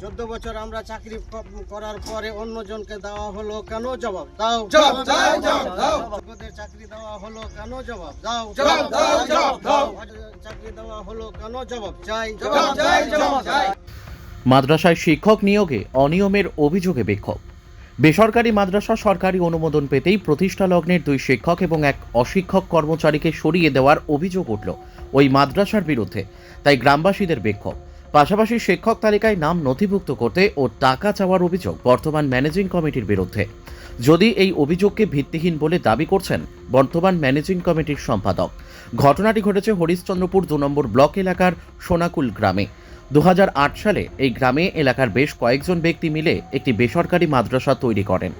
চোদ্দ বছর আমরা চাকরি করার পরে অন্যজনকে দেওয়া হলো কেন? জবাব দাও। চাকরি দেওয়া হলো কেন? জবাব দাও। চাকরি দেওয়া হলো কেন? জবাব চাই। জবাব চাই। মাদ্রাসায় শিক্ষক নিয়োগে অনিয়মের অভিযোগে বিক্ষোভ। বেসরকারি মাদ্রাসা সরকারি অনুমোদন পেতেই প্রতিষ্ঠা লগ্নের দুই শিক্ষক এবং এক অশিক্ষক কর্মচারীকে সরিয়ে দেওয়ার অভিযোগ উঠল ওই মাদ্রাসার বিরুদ্ধে। তাই গ্রামবাসীদের বিক্ষোভ। পাশাপাশি শিক্ষক তালিকায় নাম নথিভুক্ত করতে ও টাকা চাওয়ার অভিযোগ বর্তমান ম্যানেজিং কমিটির বিরুদ্ধে। যদি এই অভিযোগকে ভিত্তিহীন বলে দাবি করছেন বর্তমান ম্যানেজিং কমিটির সম্পাদক। ঘটনাটি ঘটেছে হরিশ্চন্দ্রপুর দু নম্বর ব্লক এলাকার সোনাকুল গ্রামে। দু হাজার আট সালে এই গ্রামে এলাকার বেশ কয়েকজন ব্যক্তি মিলে একটি বেসরকারি মাদ্রাসা তৈরি করেন।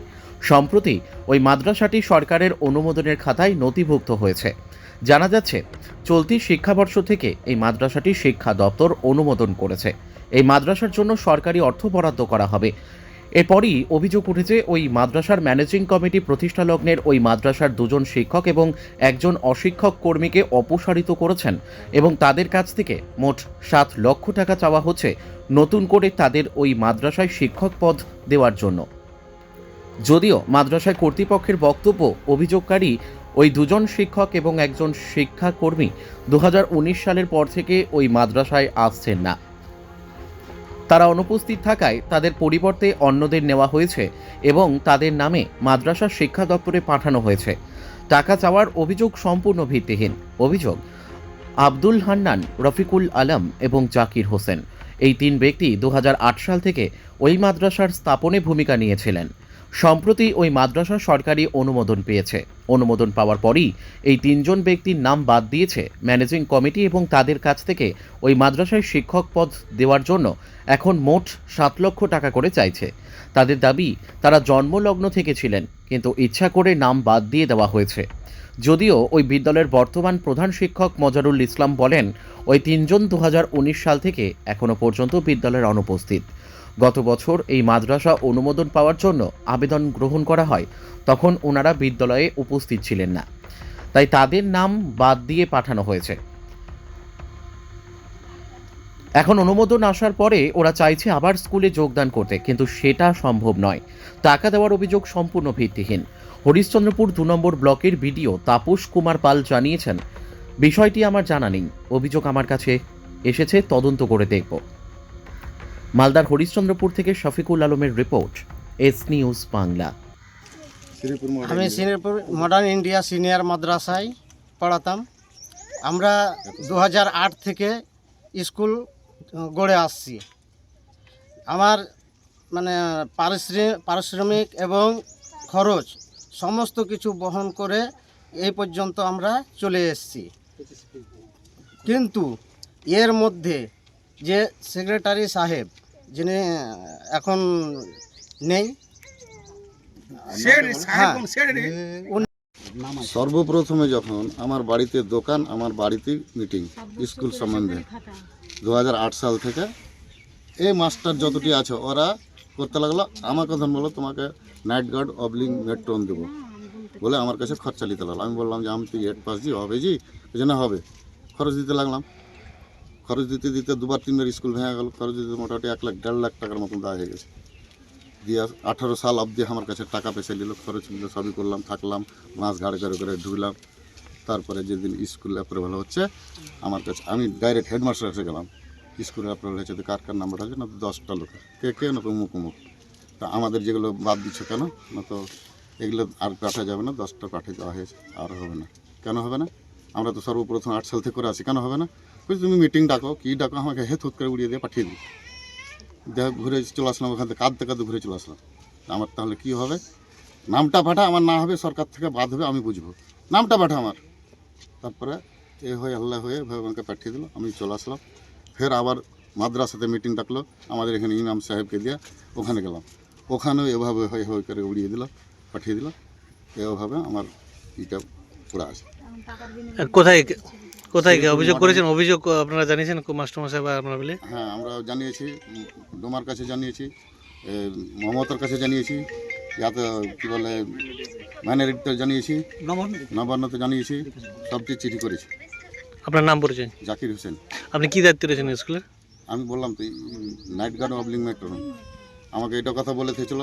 সম্প্রতি ওই মাদ্রাসাটি সরকারের অনুমোদনের খাতায় নথিভুক্ত হয়েছে। জানা যাচ্ছে, চলতি শিক্ষাবর্ষ থেকে এই মাদ্রাসাটি শিক্ষা দপ্তর অনুমোদন করেছে। এই মাদ্রাসার জন্য সরকারি অর্থ বরাদ্দ করা হবে। এরপরই অভিযোগ উঠেছে, ওই মাদ্রাসার ম্যানেজিং কমিটি প্রতিষ্ঠা লগ্নের ওই মাদ্রাসার দুজন শিক্ষক এবং একজন অশিক্ষক কর্মীকে অপসারিত করেছেন এবং তাদের কাছ থেকে মোট সাত লক্ষ টাকা চাওয়া হচ্ছে নতুন করে তাদের ওই মাদ্রাসায় শিক্ষক পদ দেওয়ার জন্য। যদিও মাদ্রাসায় কর্তৃপক্ষের বক্তব্য অভিযোগকারী ওই দুজন শিক্ষক এবং একজন শিক্ষাকর্মী দু হাজার উনিশ সালের পর থেকে ওই মাদ্রাসায় আসছেন না। তারা অনুপস্থিত থাকায় তাদের পরিবর্তে অন্যদের নেওয়া হয়েছে এবং তাদের নামে মাদ্রাসা শিক্ষা দপ্তরে পাঠানো হয়েছে। টাকা চাওয়ার অভিযোগ সম্পূর্ণ ভিত্তিহীন। অভিযোগ, আব্দুল হান্নান, রফিকুল আলম এবং জাকির হোসেন। এই তিন ব্যক্তি দু হাজার আট সাল থেকে ওই মাদ্রাসার স্থাপনে ভূমিকা নিয়েছিলেন। সম্প্রতি ওই মাদ্রাসা সরকারি অনুমোদন পেয়েছে। অনুমোদন পাওয়ার পরই এই তিনজন ব্যক্তির নাম বাদ দিয়েছে ম্যানেজিং কমিটি এবং তাদের কাছ থেকে ওই মাদ্রাসায় শিক্ষক পদ দেওয়ার জন্য এখন মোট সাত লক্ষ টাকা করে চাইছে। তাদের দাবি, তারা জন্মলগ্ন থেকে ছিলেন কিন্তু ইচ্ছা করে নাম বাদ দিয়ে দেওয়া হয়েছে। যদিও ওই বিদ্যালয়ের বর্তমান প্রধান শিক্ষক মজারুল ইসলাম বলেন, ওই তিনজন দু হাজার উনিশ সাল থেকে এখনও পর্যন্ত বিদ্যালয়ের অনুপস্থিত। গত বছর এই মাদ্রাসা অনুমোদন পাওয়ার জন্য আবেদন গ্রহণ করা হয়, তখন ওনারা বিদ্যালয়ে উপস্থিত ছিলেন না। তাই তাদের নাম বাদ দিয়ে পাঠানো হয়েছে। এখন অনুমোদন আসার পরে ওরা চাইছে আবার স্কুলে যোগদান করতে, কিন্তু সেটা সম্ভব নয়। টাকা দেওয়ার অভিযোগ সম্পূর্ণ ভিত্তিহীন। হরিশ্চন্দ্রপুর দু নম্বর ব্লকের বিডিও তাপস কুমার পাল জানিয়েছেন, বিষয়টি আমার জানা নেই। অভিযোগ আমার কাছে এসেছে, তদন্ত করে দেখব। মালদার হরিশ্চন্দ্রপুর থেকে শফিকুল আলমের রিপোর্ট এস নিউজ বাংলা। আমি সিনিয়রপুর মডার্ন ইন্ডিয়া সিনিয়র মাদ্রাসায় পড়াতাম। আমরা দু হাজার আট থেকে স্কুল গড়ে আসছি। আমার মানে পারিশ্রমিক পারিশ্রমিক এবং খরচ সমস্ত কিছু বহন করে এই পর্যন্ত আমরা চলে এসেছি। কিন্তু এর মধ্যে যে সেক্রেটারি সাহেব যিনি এখন নেই। হ্যাঁ। সর্বপ্রথমে যখন আমার বাড়িতে দোকান আমার বাড়িতে মিটিং স্কুল সম্বন্ধে। দু হাজার আট সাল থেকে এই মাস্টার যতটি আছে ওরা করতে লাগল আমাকে ধরুন বলো তোমাকে নাইট গার্ড অবলিং মেট্রন দেবো। বলে আমার কাছে খরচা নিতে লাগল। আমি বললাম যে আমি তুই এইট পাস জি হবে জি? ওই জন্য হবে। খরচ দিতে লাগলাম। খরচ দিতে দিতে দুবার তিনবার স্কুল ভেঙে গেল, খরচ দিতে মোটামুটি এক লাখ, দেড় লাখ টাকার মতন দেওয়া হয়ে গেছে। দিয়ে আঠারো সাল অবধি আমার কাছে টাকা পয়সা নিল, খরচ নিল, সবই করলাম, থাকলাম, মাছ ঘাড়ে করে করে ঢুকলাম। তারপরে যেদিন স্কুল অ্যাপ্রুভাল হচ্ছে, আমার কাছে, আমি ডাইরেক্ট হেডমাস্টার কাছে গেলাম। স্কুল অ্যাপ্রুভাল হয়েছে কার কার নাম্বার আছে? না দশটা লোক কে কে, না তো তা আমাদের যেগুলো বাদ দিচ্ছ কেন? না তো এগুলো আর পাঠা যাবে না, দশটা পাঠিয়ে দেওয়া হয়েছে, আর হবে না। কেন হবে না? আমরা তো সর্বপ্রথম আট সাল থেকে করে আছি কেন হবে না? তুমি মিটিং ডাকো কী ডাকো আমাকে হেত হুত করে উড়িয়ে দিয়ে পাঠিয়ে দিই দেখ ঘুরে চলে আসলাম ওখান থেকে কাঁদতে কাঁদতে ঘুরে চলে আসলাম আমার তাহলে কি হবে নামটা পাঠা আমার না হবে সরকার থেকে বাদ হবে আমি বুঝব নামটা পাঠা আমার তারপরে এ হয়ে আল্লাহ হয়ে আমাকে পাঠিয়ে দিল আমি চলে আসলাম ফের আবার মাদ্রাসাতে মিটিং ডাকলো আমাদের এখানে ইমাম সাহেবকে দিয়ে ওখানে গেলাম ওখানেও এভাবে হয়ে হয়ে করে উড়িয়ে দিল পাঠিয়ে দিল এভাবে আমার ইটা পুরা আর কোথায় কোথায় গিয়ে অভিযোগ করেছেন? অভিযোগ আপনারা জানিয়েছেন মাস্টারমশাই বা আপনারা বলে হ্যাঁ আমরা জানিয়েছি ডোমার কাছে জানিয়েছি মমতার কাছে জানিয়েছি ইয়াতে কী বলে মাইনরিটিতে জানিয়েছি নবান্নতে? জানিয়েছি সবটি চিঠি করেছি। আপনার নাম পরিচয়? জাকির হোসেন। আপনি কি দায়িত্ব রয়েছেন স্কুলে? আমি বললাম তো নাইট গার্ড অবলিং মেট্রো আমাকে এটা কথা বলে থেছিল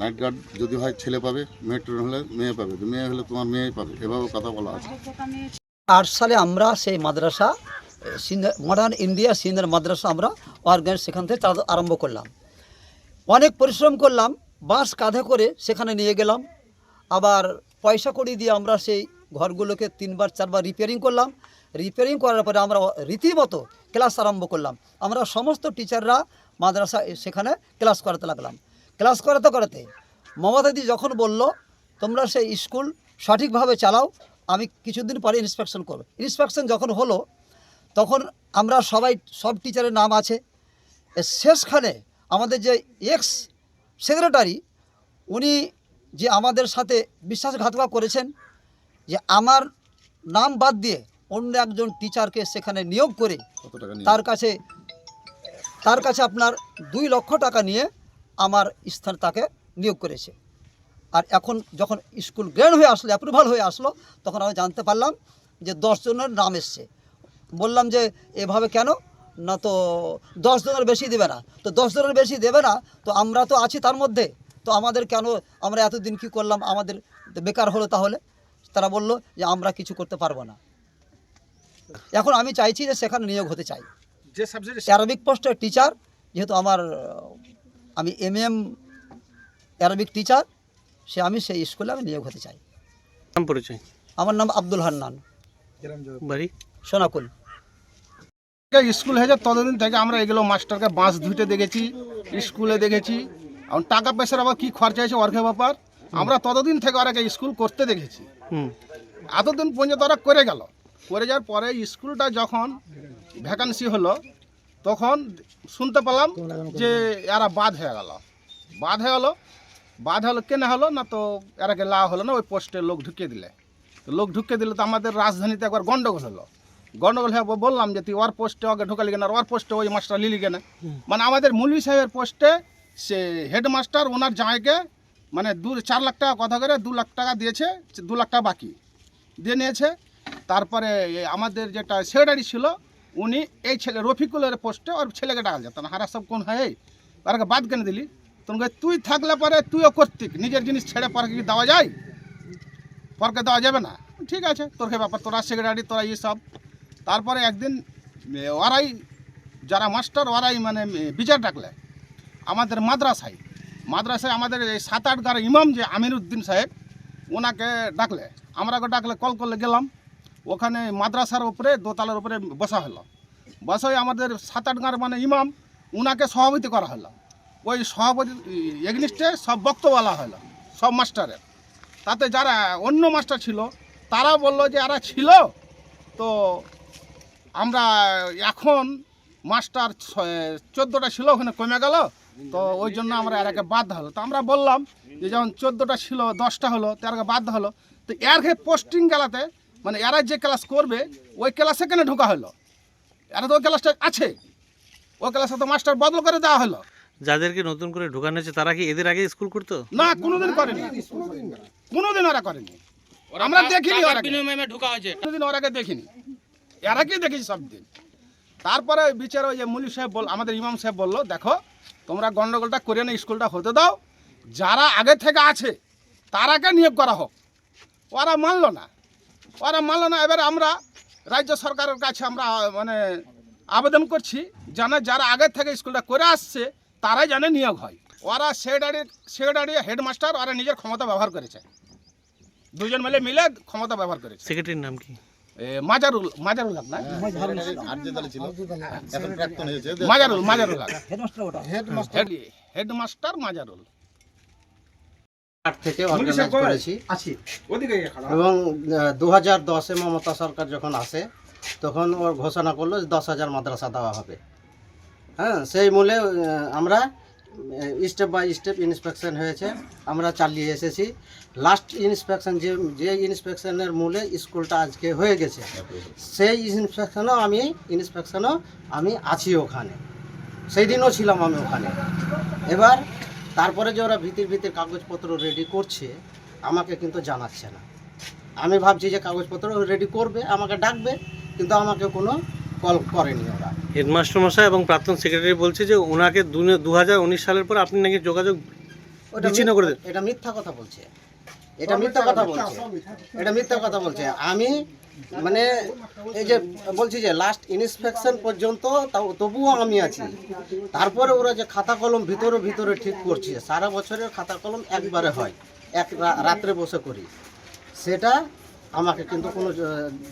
নাইট গার্ড যদি হয় ছেলে পাবে মেট্রো হলে মেয়ে পাবে তো মেয়ে হলে তোমার মেয়েই পাবে এভাবে কথা বলা আছে। সালে আমরা সেই মাদ্রাসা মডার্ন ইন্ডিয়া সিনিয়র মাদ্রাসা আমরা অর্গানাইজ সেখান থেকে চালাতে আরম্ভ করলাম। অনেক পরিশ্রম করলাম বাস কাঁধে করে সেখানে নিয়ে গেলাম। আবার পয়সা কড়ি দিয়ে আমরা সেই ঘরগুলোকে তিনবার, চারবার রিপেয়ারিং করলাম। রিপেয়ারিং করার পরে আমরা রীতিমতো ক্লাস আরম্ভ করলাম। আমরা সমস্ত টিচাররা মাদ্রাসা সেখানে ক্লাস করাতে লাগলাম। ক্লাস করাতে করাতে মমতা মমতাদি যখন বলল, তোমরা সেই স্কুল সঠিকভাবে চালাও আমি কিছুদিন পরে ইন্সপেকশন করব। ইন্সপেকশন যখন হলো তখন আমরা সবাই সব টিচারের নাম আছে। শেষখানে আমাদের যে এক্স সেক্রেটারি উনি যে আমাদের সাথে বিশ্বাসঘাতকতা করেছেন যে আমার নাম বাদ দিয়ে অন্য একজন টিচারকে সেখানে নিয়োগ করে তার কাছে তার কাছে আপনার দুই লক্ষ টাকা নিয়ে আমার স্থান তাকে নিয়োগ করেছে। আর এখন যখন স্কুল গ্রেড হয়ে আসলো অ্যাপ্রুভাল হয়ে আসলো তখন আমি জানতে পারলাম যে দশজনের নাম এসছে। বললাম যে এভাবে কেন? না তো দশ জনের বেশি দেবে না। তো দশ জনের বেশি দেবে না তো আমরা তো আছি তার মধ্যে। তো আমাদের কেন আমরা এতদিন কি করলাম? আমাদের বেকার হলো তাহলে? তারা বলল যে আমরা কিছু করতে পারব না। এখন আমি চাইছি যে সেখানে নিয়োগ হতে চাই। যে সাবজেক্ট অ্যারবিক পোস্টের টিচার যেহেতু আমার আমি এম এম অ্যারবিক টিচার সে আমি সেই স্কুলে আমি নিয়োগ হতে চাই। নাম পরিচয়? আমার নাম আব্দুল হান্নান। বাড়ি? সোনাকুল। স্কুল হয়েছে ততদিন থেকে আমরা এগুলো মাস্টারকে বাঁশ ধুইতে দেখেছি স্কুলে দেখেছি। এখন টাকা পয়সার আবার কি খরচা হয়েছে অর্ঘের ব্যাপার আমরা ততদিন থেকে ওরাকে স্কুল করতে দেখেছি। এতদিন পর্যন্ত ওরা করে গেল। করে যাওয়ার পরে স্কুলটা যখন ভ্যাকান্সি হলো তখন শুনতে পেলাম যে এরা বাদ হয়ে গেল। বাদ হয়ে গেলো বাদ হলো কেন হলো না তো এরাকে লা হলো না ওই পোস্টে লোক ঢুকিয়ে দিলে। তো লোক ঢুকিয়ে দিলে তো আমাদের রাজধানীতে একবার গন্ডগোল হলো। গন্ডগোল হয়ে বললাম যে তুই ওর পোস্টে ওকে ঢুকালি কেন? আর ওর পোস্টে ওই মাস্টার লিলি কেন? মানে আমাদের মুলবি সাহেবের পোস্টে সে হেডমাস্টার ওনার জায়গাকে মানে দু চার লাখ টাকা কথা করে দু লাখ টাকা দিয়েছে দু লাখ টাকা বাকি দিয়ে নিয়েছে। তারপরে আমাদের যেটা সেক্রেটারি ছিল উনি এই ছেলে রফিকুলের পোস্টে ওর ছেলেকে ডাকা যেত না হারা সব কোন হয়? তারকে বাদ কেন দিলি? তোমাকে তুই থাকলে পরে তুইও কর্তিক নিজের জিনিস ছেড়ে পরকে কি দেওয়া যায়? পরকে দেওয়া যাবে না। ঠিক আছে, তোর ব্যাপার? তোরা সেক্রেটারি তোরা সব? তারপরে একদিন ওরাই, যারা মাস্টার ওরাই মানে বিচার ডাকলে। আমাদের মাদ্রাসায় মাদ্রাসায় আমাদের এই সাত আট গার ইমাম যে আমিরুদ্দিন সাহেব, ওনাকে ডাকলে। আমরা ওকে ডাকলে, কল করলে গেলাম। ওখানে মাদ্রাসার উপরে, দোতলার উপরে বসা হলো। বসা আমাদের সাত আট গাঁর মানে ইমাম ওনাকে সভাপতি করা হলো। ওই সভাপতি, এগনিস্টে সব বক্তব্য বলা হলো, সব মাস্টারের। তাতে যারা অন্য মাস্টার ছিল, তারা বলল যে, এরা ছিল, তো আমরা এখন মাস্টার চোদ্দোটা ছিল, ওখানে কমে গেল, তো ওই জন্য আমরা এরাকে বাধ্য হলো। তো আমরা বললাম যে, যখন চোদ্দোটা ছিল, দশটা হলো, তো এরাকে বাধ্য হলো। তো এর পোস্টিং গেলাতে মানে এরা যে ক্লাস করবে, ওই ক্লাসে কেন ঢোকা হলো। এরা তো ওই ক্লাসটা আছে। ওই ক্লাসে তো মাস্টার বদল করে দেওয়া হলো। যাদেরকে নতুন করে ঢোকানো হয়েছে তারা কি এদের আগে স্কুল করতো? না কোনোদিন করেনি। কোনোদিন ওরা করেনি। আমরা দেখিনি ওরা কোনোদিন ওরাকে দেখিনি। এরা কি দেখেছি সব দিন? তারপরে বিচার ওই যে মুলি সাহেব বল আমাদের ইমাম সাহেব বলল দেখো তোমরা গন্ডগোলটা করে না স্কুলটা হতে দাও। যারা আগে থেকে আছে তারাকে নিয়োগ করা হোক। ওরা মানলো না। ওরা মানলো না। এবার আমরা রাজ্য সরকারের কাছে আমরা মানে আবেদন করছি যেন যারা আগে থেকে স্কুলটা করে আসছে তারাই জানে নিয়োগ হয়। ওরা সেক্রেটারি সেক্রেটারি হেডমাস্টার ওরা নিজের ক্ষমতা ব্যবহার করেছে। দুজন মিলে মিলে ক্ষমতা ব্যবহার করেছে। সেক্রেটারির নাম কি? মাজারুল মাজারুল হক না? আর যে দলে ছিল এখন প্রাক্তন হয়েছে। মাজারুল মাজারুল হক। হেডমাস্টার ওটা। Head headmaster Mazharul. আট থেকে অর্গানাইজ করেছি। এবং দু হাজার দশে মমতা সরকার যখন আসে তখন ওর ঘোষণা করল দশ হাজার মাদ্রাসা দেওয়া হবে। হ্যাঁ সেই মূলে আমরা স্টেপ বাই স্টেপ ইন্সপেকশন হয়েছে, আমরা চালিয়ে এসেছি। লাস্ট ইন্সপেকশন যে যে ইন্সপেকশনের মূলে স্কুলটা আজকে হয়ে গেছে, সেই ইন্সপেকশনও আমি ইন্সপেকশনও আমি আছি ওখানে। সেই দিনও ছিলাম আমি ওখানে। এবার, তারপরে যে ওরা ভিতির ভিতির কাগজপত্র রেডি করছে, আমাকে কিন্তু জানাচ্ছে না। আমি ভাবছি যে কাগজপত্র রেডি করবে, আমাকে ডাকবে, কিন্তু আমাকে কোনো কল করেনি ওরা। হেডমাস্টার মশাই এবং প্রাক্তন সেক্রেটারি বলছে যে ওনাকে দু হাজার উনিশ সালের পর আপনি নাকি যোগাযোগ বিচ্ছিন্ন করে। এটা মিথ্যা কথা বলছে। এটা মিথ্যা কথা বলছে। এটা মিথ্যা কথা বলছে। আমি মানে এই যে বলছি যে লাস্ট ইন্সপেকশন পর্যন্ত তবুও আমি আছি। তারপরে ওরা যে খাতা কলম ভিতরে ভিতরে ঠিক করছে সারা বছরের খাতা কলম একবারে হয় এক রাত্রে বসে করি। সেটা আমাকে কিন্তু কোনো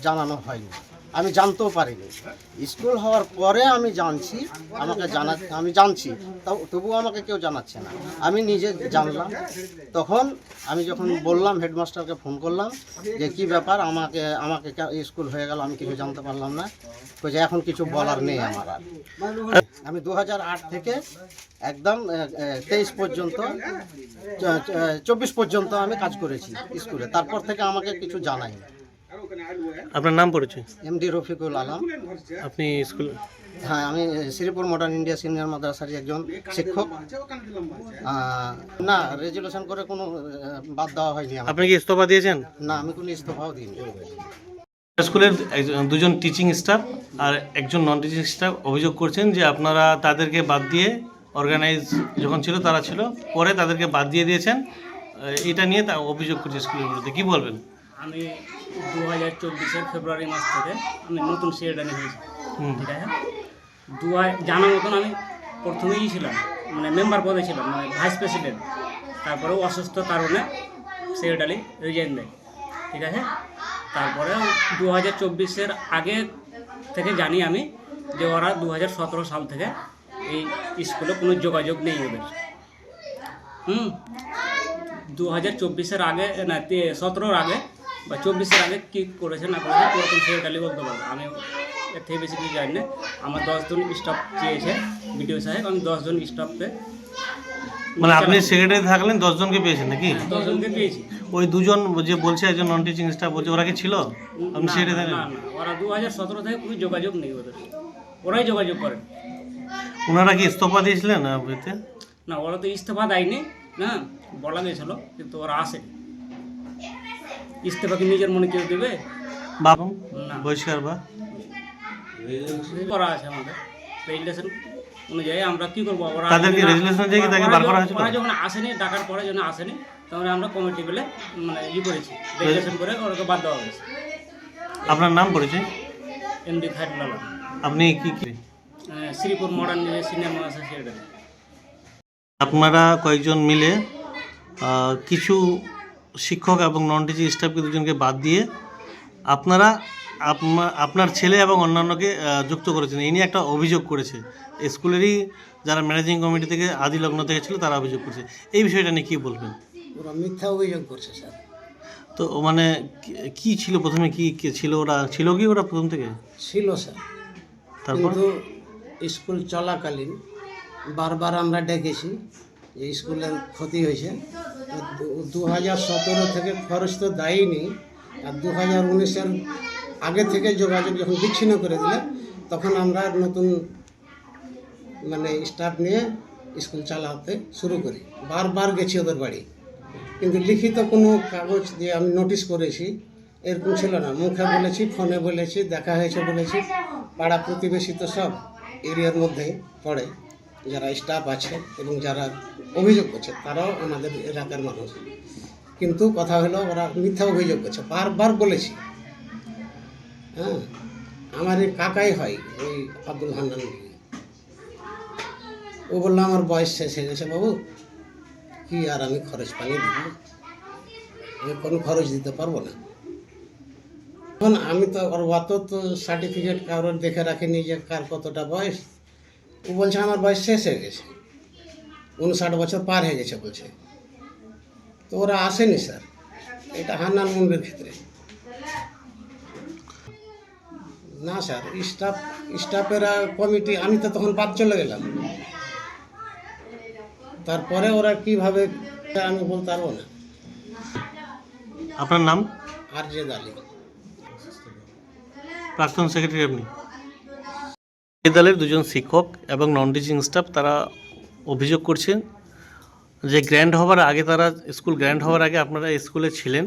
জানানো হয়নি। আমি জানতেও পারিনি। স্কুল হওয়ার পরে আমি জানছি, আমাকে জানা, আমি জানছি তবুও আমাকে কেউ জানাচ্ছে না। আমি নিজে জানলাম। তখন আমি যখন বললাম, হেডমাস্টারকে ফোন করলাম যে, কি ব্যাপার? আমাকে আমাকে স্কুল হয়ে গেল, আমি কিছু জানতে পারলাম না। তো যে এখন কিছু বলার নেই আমার আর। আমি দু হাজার আট থেকে একদম তেইশ পর্যন্ত চব্বিশ পর্যন্ত আমি কাজ করেছি স্কুলে। তারপর থেকে আমাকে কিছু জানায়নি। আপনার নাম পড়েছে এমডি রফিকুল আলম। আপনি স্কুল হ্যাঁ আমি শ্রীপুর মডার্ন ইন্ডিয়া সিনিয়র মাদ্রাসার একজন শিক্ষক। না রেজুলেশন করে কোনো বাদ দেওয়া হয়নি আপনি কি ইস্তফা দিয়েছেন? না আমি কোনো ইস্তফাও দিইনি। স্কুলের একজন- দুজন টিচিং স্টাফ আর একজন নন টিচিং স্টাফ অভিযোগ করছেন যে আপনারা তাদেরকে বাদ দিয়ে অর্গানাইজ যখন ছিল তারা ছিল পরে তাদেরকে বাদ দিয়ে দিয়েছেন। এটা নিয়ে তা অভিযোগ করছে স্কুলের বিরুদ্ধে। কি বলবেন? আমি দু হাজার চব্বিশের ফেব্রুয়ারি মাস থেকে আমি নতুন সেক্রেটারি হয়েছি। হুম। ঠিক আছে? দু হাজার- জানা মতন আমি প্রথমেই ছিলাম মানে মেম্বার পদে ছিলাম মানে ভাইস প্রেসিডেন্ট তারপরে অসুস্থ কারণে সেক্রেটারি রিজাইন দেয়। ঠিক আছে? তারপরে দু হাজার চব্বিশের আগে থেকে জানি আমি যে ওরা দু হাজার সতেরো সাল থেকে এই স্কুলে কোনো যোগাযোগ নেই ওদের। হুম? দু হাজার চব্বিশের আগে না সতেরোর আগে বা চব্বিশের আগে কী করেছে না করেছে পুরাতন সেক্রেটারি বলতে পারব। আমি এর থেকে বেশি কিছু জানি না। আমার দশজন স্টাফ চেয়েছে বিডিও সাহেব আমি দশজন স্টাফকে মানে আপনি সেক্রেটারি থাকলেন দশজনকে পেয়েছেন নাকি? দশজনকে পেয়েছি। ওই দুজন যে বলছে একজন নন টিচিং স্টাফ বলছে ওরা কি ছিল? আপনি সেক্রেটারি থাকলেন? না ওরা দু হাজার সতেরো থেকে কোনো যোগাযোগ নেই ওদের। ওরাই যোগাযোগ করেন ওনারা কি ইস্তফা দিয়েছিলেন না ওরা তো ইস্তফা দেয়নি না বলা গেছিল কিন্তু ওরা আসেনি। ইস্তফা কি নিজের মনে কেউ দেবে? বা না। বহিষ্কার বা করা আছে আমাদের। রেজিস্ট্রেশন অনুযায়ী আমরা কি করব? ওরা তাদেরকে যখন- দিয়ে কি তাকে বার করা হয়েছিল? ওরা যখন আসেনি ডাকার পরে যখন আসেনি তখন আমরা কমিটি বলে মানে ই করেছি রেজিস্ট্রেশন করে ওরাকে বাদ দেওয়া হয়েছে। আপনার নাম পড়েছে এমডি খাইরুল আপনি কি কি? শ্রীপুর মডার্ন সিনেমা সেক্রেটারি আপনারা কয়েকজন মিলে কিছু শিক্ষক এবং নন টিচিং স্টাফকে দুজনকে বাদ দিয়ে আপনারা আপনার ছেলে এবং অন্যান্যকে যুক্ত করেছেন। এই নিয়ে একটা অভিযোগ করেছে। স্কুলেরই যারা ম্যানেজিং কমিটি থেকে আদি লগ্ন থেকে ছিল তারা অভিযোগ করেছে। এই বিষয়টা নিয়ে কী বলবেন? ওরা মিথ্যা অভিযোগ করছে স্যার। তো মানে কি- ছিল প্রথমে? কি কি ছিল ওরা? ছিল কি ওরা প্রথম থেকে? ছিল স্যার। তারপর? স্কুল চলাকালীন বারবার আমরা ডেকেছি। যে স্কুলের ক্ষতি হয়েছে। দু হাজার সতেরো থেকে খরচ তো দেয়নি। আর দু হাজার উনিশের আগে থেকে যোগাযোগ যখন বিচ্ছিন্ন করে দিলে, তখন আমরা নতুন মানে স্টাফ নিয়ে স্কুল চালাতে শুরু করি। বারবার গেছি ওদের বাড়ি। কিন্তু লিখিত কোনো কাগজ দিয়ে আমি নোটিশ করেছি, এরকম ছিল না। মুখে বলেছি, ফোনে বলেছি, দেখা হয়েছে বলেছি। পাড়া প্রতিবেশী তো সব এরিয়ার মধ্যে পড়ে। যারা স্টাফ আছে এবং যারা অভিযোগ করছে তারাও আমাদের এলাকার মানুষ। কিন্তু কথা হলো, ওরা মিথ্যা অভিযোগ করছে। বারবার বলেছি। হ্যাঁ? আমার কাকাই হয় ওই আব্দুল হান্নান ও বলল, আমার বয়স শেষ হয়ে গেছে বাবু। কি আর আমি খরচ পানি দিব? আমি কোনো খরচ দিতে পারব না। এখন আমি তো, ওর অত তো সার্টিফিকেট কারোর দেখে রাখিনি যে কার কতটা বয়স। ও বলছে আমার বয়স শেষ হয়ে গেছে। উনষাট বছর পার হয়ে গেছে বলছে। তো ওরা আসেনি স্যার। এটা হান্নান মুন্ডের ক্ষেত্রে। না স্যার স্টাফ স্টাফেরা কমিটি আমি তো তখন বাদ চলে গেলাম। তারপরে ওরা কীভাবে আমি বলতে পারব না। আপনার নাম? আর যে দালি প্রাক্তন সেক্রেটারি আপনি? বিদ্যালয়ের দুজন শিক্ষক এবং নন টিচিং স্টাফ তারা অভিযোগ করছেন যে গ্র্যান্ড হওয়ার আগে তারা স্কুল গ্র্যান্ড হওয়ার আগে আপনারা স্কুলে ছিলেন।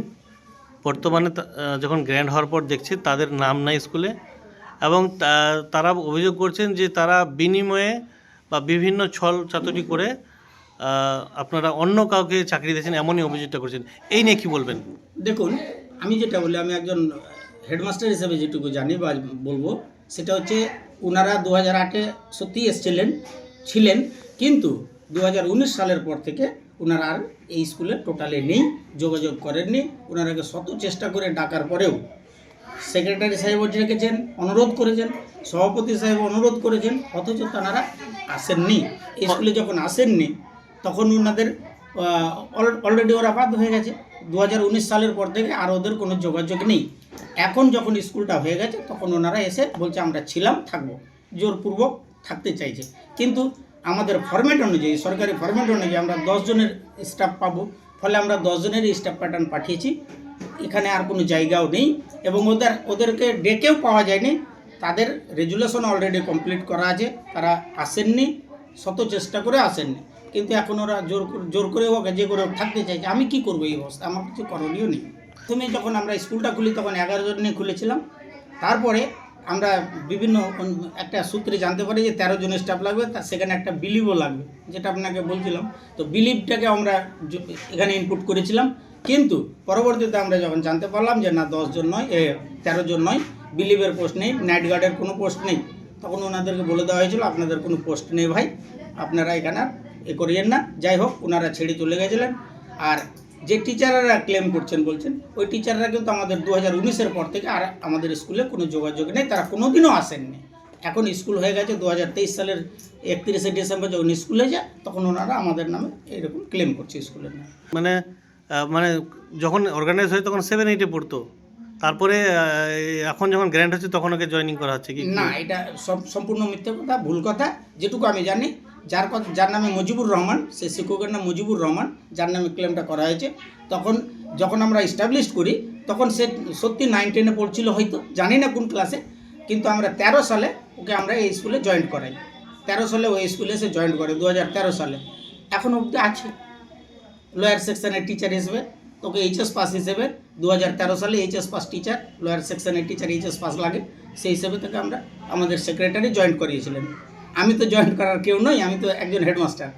বর্তমানে যখন গ্র্যান্ড হওয়ার পর দেখছে তাদের নাম নাই স্কুলে এবং তারা অভিযোগ করছেন যে তারা বিনিময়ে বা বিভিন্ন ছল চাতুরি করে আপনারা অন্য কাউকে চাকরি দিয়েছেন এমনই অভিযোগটা করছেন। এই নিয়ে কি বলবেন? দেখুন, আমি যেটা বলি, আমি একজন হেডমাস্টার হিসেবে যেটুকু জানি বা বলব সেটা হচ্ছে ওনারা দু হাজার আটে সত্যিই এসেছিলেন, ছিলেন, কিন্তু দু হাজার উনিশ সালের পর থেকে ওনারা আর এই স্কুলে টোটালে নেই, যোগাযোগ করেননি। ওনারাকে শত চেষ্টা করে ডাকার পরেও সেক্রেটারি সাহেবও ডেকেছেন অনুরোধ করেছেন, সভাপতি সাহেব অনুরোধ করেছেন, অথচ তারা আসেননি। এই স্কুলে যখন আসেননি, তখন ওনাদের অলরেডি ওরা বাদ হয়ে গেছে। দু হাজার উনিশ সালের পর থেকে আর ওদের কোনো যোগাযোগ নেই। এখন যখন স্কুলটা হয়ে গেছে, তখন ওনারা এসে বলছে, আমরা ছিলাম, থাকব। জোরপূর্বক থাকতে চাইছে। কিন্তু আমাদের ফরম্যাট অনুযায়ী, সরকারি ফরম্যাট অনুযায়ী আমরা দশ জনের স্টাফ পাবো। ফলে আমরা দশ জনেরই স্টাফ প্যাটার্ন পাঠিয়েছি। এখানে আর কোনো জায়গাও নেই এবং ওদের, ওদেরকে ডেকেও পাওয়া যায়নি। তাদের রেজুলেশন অলরেডি কমপ্লিট করা আছে। তারা আসেননি, শত চেষ্টা করে আসেননি। কিন্তু এখন ওরা জোর জোর করে হোক যে করে থাকতে চাইছে, আমি কি করব এই অবস্থা? আমার কিছু করণীয় নেই। প্রথমে যখন আমরা স্কুলটা খুলি তখন এগারো জন নিয়ে খুলেছিলাম। তারপরে আমরা বিভিন্ন একটা সূত্রে জানতে পারি যে তেরো জন স্টাফ লাগবে, তা সেখানে একটা বিলিভও লাগবে, যেটা আপনাকে বলছিলাম। তো বিলিভটাকে আমরা এখানে ইনপুট করেছিলাম। কিন্তু পরবর্তীতে আমরা যখন জানতে পারলাম যে না দশজন নয়, এ, তেরো জন নয় বিলিভের পোস্ট নেই নাইট গার্ডের কোনো পোস্ট নেই, তখন ওনাদেরকে বলে দেওয়া হয়েছিল, আপনাদের কোনো পোস্ট নেই ভাই, আপনারা এখানে এ করিয়েন না। যাই হোক, ওনারা ছেড়ে চলে গেছিলেন। আর যে টিচাররা ক্লেম করছেন বলছেন ওই টিচাররা কিন্তু আমাদের দু হাজার উনিশের পর থেকে আর আমাদের স্কুলে কোনো যোগাযোগ নেই তারা কোনোদিনও আসেননি। এখন স্কুল হয়ে গেছে দু হাজার তেইশ সালের একত্রিশে ডিসেম্বর যখন স্কুলে যায় তখন ওনারা আমাদের নামে এরকম ক্লেম করছে স্কুলের নামে। মানে মানে যখন অর্গানাইজ হয় তখন সেভেন এইটে পড়তো। তারপরে এখন যখন গ্র্যান্ড হচ্ছে তখন ওকে জয়েনিং করা হচ্ছে কি? না এটা সব সম্পূর্ণ মিথ্যে কথা ভুল কথা যেটুকু আমি জানি যার যার নামে মুজিবুর রহমান সে শিক্ষকের নাম মুজিবুর রহমান, যার নামে ক্লেমটা করা হয়েছে। তখন যখন আমরা এস্টাবলিশ করি, তখন সে সত্যি নাইন টেনে পড়ছিল হয়তো, জানি না কোন ক্লাসে কিন্তু আমরা তেরো সালে ওকে আমরা এই স্কুলে জয়েন করাই। তেরো সালে ওই স্কুলে এসে জয়েন করে দু হাজার তেরো সালে। এখন অবধি আছে। লোয়ার সেকশনের টিচার হিসেবে তোকে এইচএস পাস হিসেবে দু হাজার তেরো সালে এইচএস পাস টিচার লোয়ার সেকশনের টিচার এইচএস পাস লাগে। সেই হিসেবে তাকে আমরা আমাদের সেক্রেটারি জয়েন করিয়েছিলেন। আমি তো জয়েন করার কেউ নই আমি তো একজন হেডমাস্টার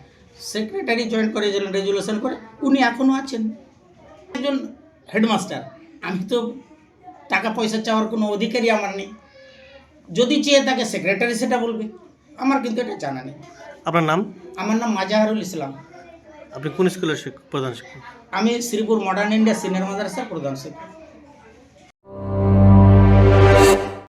সেক্রেটারি জয়েন করিয়েছিলেন রেজুলেশন করে উনি এখনও আছেন। একজন হেডমাস্টার আমি তো টাকা পয়সা চাওয়ার কোনো অধিকারই আমার নেই। যদি চেয়ে তাকে সেক্রেটারি সেটা বলবে। আমার কিন্তু এটা জানা নেই। আপনার নাম? আমার নাম মাজাহারুল ইসলাম। আপনি কোন স্কুলের শিক্ষক প্রধান শিক্ষক? আমি শ্রীপুর মডার্ন ইন্ডিয়া সিনিয়র মাদ্রাসার প্রধান শিক্ষক।